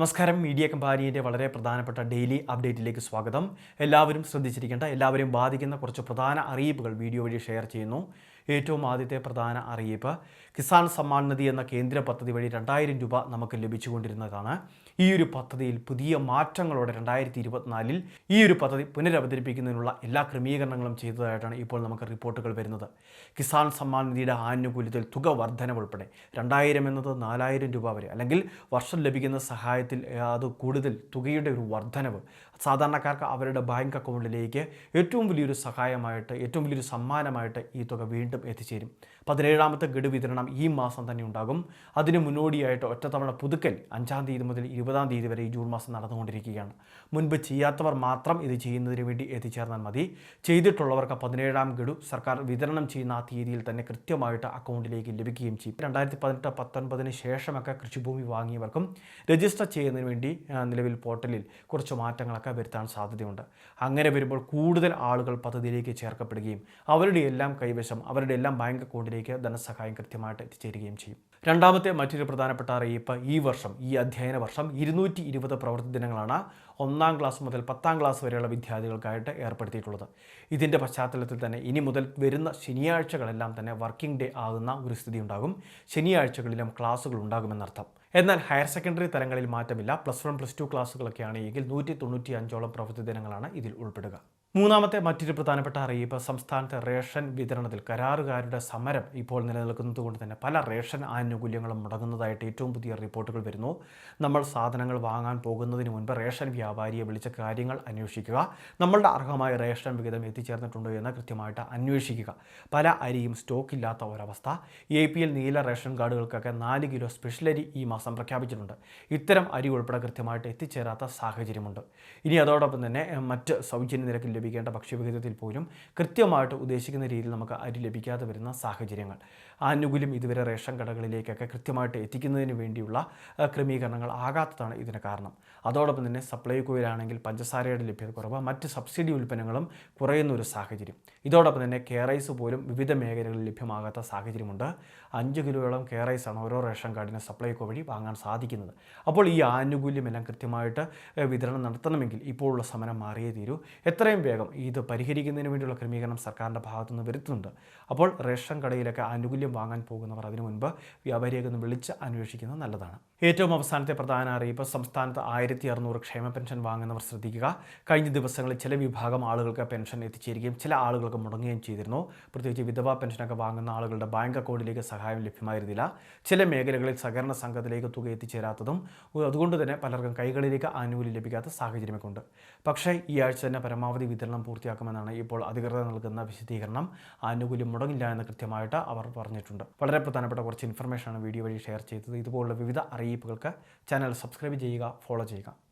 നമസ്കാരം. മീഡിയ കമ്പാനിയുടെ വളരെ പ്രധാനപ്പെട്ട ഡെയിലി അപ്ഡേറ്റിലേക്ക് സ്വാഗതം. എല്ലാവരും ശ്രദ്ധിച്ചിരിക്കേണ്ട എല്ലാവരെയും ബാധിക്കുന്ന കുറച്ച് പ്രധാന അറിയിപ്പുകൾ വീഡിയോ വഴി ഷെയർ ചെയ്യുന്നു. ഏറ്റവും ആദ്യത്തെ പ്രധാന അറിയിപ്പ്. കിസാൻ സമ്മാൻ നിധി എന്ന കേന്ദ്ര പദ്ധതി വഴി രണ്ടായിരം രൂപ നമുക്ക് ലഭിച്ചുകൊണ്ടിരുന്നതാണ്. ഈ ഒരു പദ്ധതിയിൽ പുതിയ മാറ്റങ്ങളോടെ രണ്ടായിരത്തി ഇരുപത്തിനാലിൽ ഈ ഒരു പദ്ധതി പുനരവതരിപ്പിക്കുന്നതിനുള്ള എല്ലാ ക്രമീകരണങ്ങളും ചെയ്തതായിട്ടാണ് ഇപ്പോൾ നമുക്ക് റിപ്പോർട്ടുകൾ വരുന്നത്. കിസാൻ സമ്മാൻ നിധിയുടെ ആനുകൂല്യത്തിൽ തുക വർധനവ് ഉൾപ്പെടെ രണ്ടായിരം എന്നത് നാലായിരം രൂപ വരെ അല്ലെങ്കിൽ വർഷം ലഭിക്കുന്ന സഹായത്തിൽ അത് കൂടുതൽ തുകയുടെ ഒരു വർധനവ്. സാധാരണക്കാർക്ക് അവരുടെ ബാങ്ക് അക്കൗണ്ടിലേക്ക് ഏറ്റവും വലിയൊരു സഹായമായിട്ട് ഏറ്റവും വലിയൊരു സമ്മാനമായിട്ട് ഈ തുക വീണ്ടും എത്തിച്ചേരും. പതിനേഴാമത്തെ ഗഡു വിതരണം ഈ മാസം തന്നെ ഉണ്ടാകും. അതിന് മുന്നോടിയായിട്ട് ഒറ്റത്തവണ പുതുക്കൽ അഞ്ചാം തീയതി മുതൽ ഇരുപതാം തീയതി വരെ ഈ ജൂൺ മാസം നടന്നുകൊണ്ടിരിക്കുകയാണ്. മുൻപ് ചെയ്യാത്തവർ മാത്രം ഇത് ചെയ്യുന്നതിന് വേണ്ടി എത്തിച്ചേർന്നാൽ മതി. ചെയ്തിട്ടുള്ളവർക്ക് പതിനേഴാം ഗഡു സർക്കാർ വിതരണം ചെയ്യുന്ന ആ തീയതിയിൽ തന്നെ കൃത്യമായിട്ട് അക്കൗണ്ടിലേക്ക് ലഭിക്കുകയും ചെയ്യും. രണ്ടായിരത്തി പതിനെട്ട് പത്തൊൻപതിന് ശേഷമൊക്കെ കൃഷിഭൂമി വാങ്ങിയവർക്കും രജിസ്റ്റർ ചെയ്യുന്നതിന് വേണ്ടി നിലവിൽ പോർട്ടലിൽ കുറച്ച് മാറ്റങ്ങളൊക്കെ വരുത്താൻ സാധ്യതയുണ്ട്. അങ്ങനെ വരുമ്പോൾ കൂടുതൽ ആളുകൾ പദ്ധതിയിലേക്ക് ചേർക്കപ്പെടുകയും അവരുടെ എല്ലാം കൈവശം അവരുടെ എല്ലാം ബാങ്ക് അക്കൗണ്ടിലേക്ക് ധനസഹായം കൃത്യമായിട്ട് എത്തിച്ചേരുകയും ചെയ്യും. രണ്ടാമത്തെ മറ്റൊരു പ്രധാനപ്പെട്ട അറിയിപ്പ് ഈ വർഷം ഈ അധ്യയന വർഷം ഇരുന്നൂറ്റി ഇരുപത് പ്രവൃത്തി ദിനങ്ങളാണ് ഒന്നാം ക്ലാസ് മുതൽ പത്താം ക്ലാസ് വരെയുള്ള വിദ്യാർത്ഥികൾക്കായിട്ട് ഏർപ്പെടുത്തിയിട്ടുള്ളത്. ഇതിന്റെ പശ്ചാത്തലത്തിൽ തന്നെ ഇനി മുതൽ വരുന്ന ശനിയാഴ്ചകളെല്ലാം തന്നെ വർക്കിംഗ് ഡേ ആകുന്ന ഒരു സ്ഥിതി ഉണ്ടാകും. ശനിയാഴ്ചകളിലും ക്ലാസ്സുകൾ ഉണ്ടാകുമെന്നർത്ഥം. എന്നാൽ ഹയർ സെക്കൻഡറി തലങ്ങളിൽ മാറ്റമില്ല. പ്ലസ് വൺ പ്ലസ് ടു ക്ലാസ്സുകളൊക്കെയാണ് എങ്കിൽ നൂറ്റി തൊണ്ണൂറ്റി അഞ്ചോളം പ്രവൃത്തി ദിനങ്ങളാണ് ഇതിൽ ഉൾപ്പെടുക. മൂന്നാമത്തെ മറ്റൊരു പ്രധാനപ്പെട്ട അറിയിപ്പ് സംസ്ഥാനത്തെ റേഷൻ വിതരണത്തിൽ കരാറുകാരുടെ സമരം ഇപ്പോൾ നിലനിൽക്കുന്നത് കൊണ്ട് തന്നെ പല റേഷൻ ആനുകൂല്യങ്ങളും മുടങ്ങുന്നതായിട്ട് ഏറ്റവും പുതിയ റിപ്പോർട്ടുകൾ വരുന്നു. നമ്മൾ സാധനങ്ങൾ വാങ്ങാൻ പോകുന്നതിന് മുൻപ് റേഷൻ വ്യാപാരിയെ വിളിച്ച കാര്യങ്ങൾ അന്വേഷിക്കുക നമ്മളുടെ അർഹമായ റേഷൻ വിഹിതം എത്തിച്ചേർന്നിട്ടുണ്ടോ എന്ന് കൃത്യമായിട്ട് അന്വേഷിക്കുക. പല അരിയും സ്റ്റോക്ക് ഇല്ലാത്ത ഒരവസ്ഥ. എ പി എൽ നീല റേഷൻ കാർഡുകൾക്കൊക്കെ നാല് കിലോ സ്പെഷ്യൽ അരി ഈ മാസം പ്രഖ്യാപിച്ചിട്ടുണ്ട്. ഇത്തരം അരി ഉൾപ്പെടെ കൃത്യമായിട്ട് എത്തിച്ചേരാത്ത സാഹചര്യമുണ്ട്. ഇനി അതോടൊപ്പം തന്നെ മറ്റ് സൗജന്യ നിരക്കിൽ ലഭിക്കേണ്ട ഭക്ഷ്യവിഹിതത്തിൽ പോലും കൃത്യമായിട്ട് ഉദ്ദേശിക്കുന്ന രീതിയിൽ നമുക്ക് അരി ലഭിക്കാതെ വരുന്ന സാഹചര്യങ്ങൾ. ആനുകൂല്യം ഇതുവരെ റേഷൻ കടകളിലേക്കൊക്കെ കൃത്യമായിട്ട് എത്തിക്കുന്നതിന് വേണ്ടിയുള്ള ക്രമീകരണങ്ങൾ ആകാത്തതാണ് ഇതിന് കാരണം. അതോടൊപ്പം തന്നെ സപ്ലൈ സപ്ലൈകോയിലാണെങ്കിൽ പഞ്ചസാരയുടെ ലഭ്യത കുറവ് മറ്റ് സബ്സിഡി ഉൽപ്പന്നങ്ങളും കുറയുന്ന ഒരു സാഹചര്യം. ഇതോടൊപ്പം തന്നെ കെ റൈസ് പോലും വിവിധ മേഖലകളിൽ ലഭ്യമാകാത്ത സാഹചര്യമുണ്ട്. അഞ്ച് കിലോയോളം റൈസാണ് ഓരോ റേഷൻ കാർഡിന് സപ്ലൈകോ വഴി വാങ്ങാൻ സാധിക്കുന്നത്. അപ്പോൾ ഈ ആനുകൂല്യമെല്ലാം കൃത്യമായിട്ട് വിതരണം നടത്തണമെങ്കിൽ ഇപ്പോഴുള്ള സമരം മാറിയേ തീരൂ. എത്രയും വേഗം ഇത് പരിഹരിക്കുന്നതിന് വേണ്ടിയുള്ള ക്രമീകരണം സർക്കാരിന്റെ ഭാഗത്തുനിന്ന് വരുത്തുന്നുണ്ട്. അപ്പോൾ റേഷൻ കടയിലൊക്കെ ആനുകൂല്യം വാങ്ങാൻ പോകുന്നവർ അതിനു മുൻപ് വ്യാപാരിയൊക്കെ ഒന്ന് വിളിച്ച് അന്വേഷിക്കുന്നത് നല്ലതാണ്. ഏറ്റവും അവസാനത്തെ പ്രധാന അറിയിപ്പ് സംസ്ഥാനത്ത് ആയിരത്തി അറുന്നൂറ് ക്ഷേമ പെൻഷൻ വാങ്ങുന്നവർ ശ്രദ്ധിക്കുക. കഴിഞ്ഞ ദിവസങ്ങളിൽ ചില വിഭാഗം ആളുകൾക്ക് പെൻഷൻ എത്തിച്ചേരുകയും ചില ആളുകൾക്ക് മുടങ്ങുകയും ചെയ്തിരുന്നു. പ്രത്യേകിച്ച് വിധവാ പെൻഷനൊക്കെ വാങ്ങുന്ന ആളുകളുടെ ബാങ്ക് അക്കൗണ്ടിലേക്ക് സഹായം ലഭ്യമായിരുന്നില്ല. ചില മേഖലകളിൽ സഹകരണ സംഘത്തിലേക്ക് തുക എത്തിച്ചേരാത്തതും അതുകൊണ്ട് തന്നെ പലർക്കും കൈകളിലേക്ക് ആനുകൂല്യം ലഭിക്കാത്ത സാഹചര്യമൊക്കെ ഉണ്ട്. പക്ഷേ ഈ ആഴ്ച തന്നെ പരമാവധി വിതരണം പൂർത്തിയാക്കുമെന്നാണ് ഇപ്പോൾ അധികൃതർ നൽകുന്ന വിശദീകരണം. ആനുകൂല്യം മുടങ്ങില്ല എന്ന് കൃത്യമായിട്ട് അവർ പറഞ്ഞിട്ടുണ്ട്. വളരെ പ്രധാനപ്പെട്ട കുറച്ച് ഇൻഫർമേഷനാണ് വീഡിയോ വഴി ഷെയർ ചെയ്തത്. ഇതുപോലുള്ള വിവിധ അറിയിപ്പുകൾക്ക് ചാനൽ സബ്സ്ക്രൈബ് ചെയ്യുക ഫോളോ ചെയ്യുക.